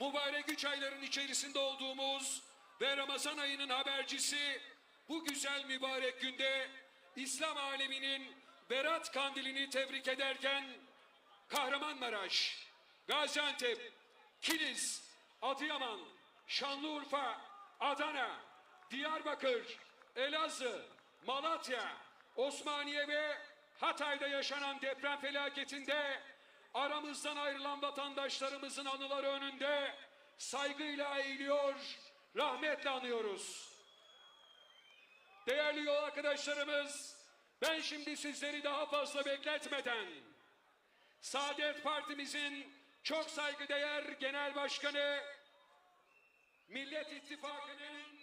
mübarek üç ayların içerisinde olduğumuz ve Ramazan ayının habercisi bu güzel mübarek günde İslam aleminin Berat Kandilini tebrik ederken Kahramanmaraş, Gaziantep, Kilis, Adıyaman, Şanlıurfa, Adana, Diyarbakır, Elazığ, Malatya, Osmaniye ve Hatay'da yaşanan deprem felaketinde aramızdan ayrılan vatandaşlarımızın anıları önünde saygıyla eğiliyor, rahmetle anıyoruz. Değerli yol arkadaşlarımız, ben şimdi sizleri daha fazla bekletmeden Saadet Partimizin çok saygıdeğer Genel Başkanı, Millet İttifakı'nın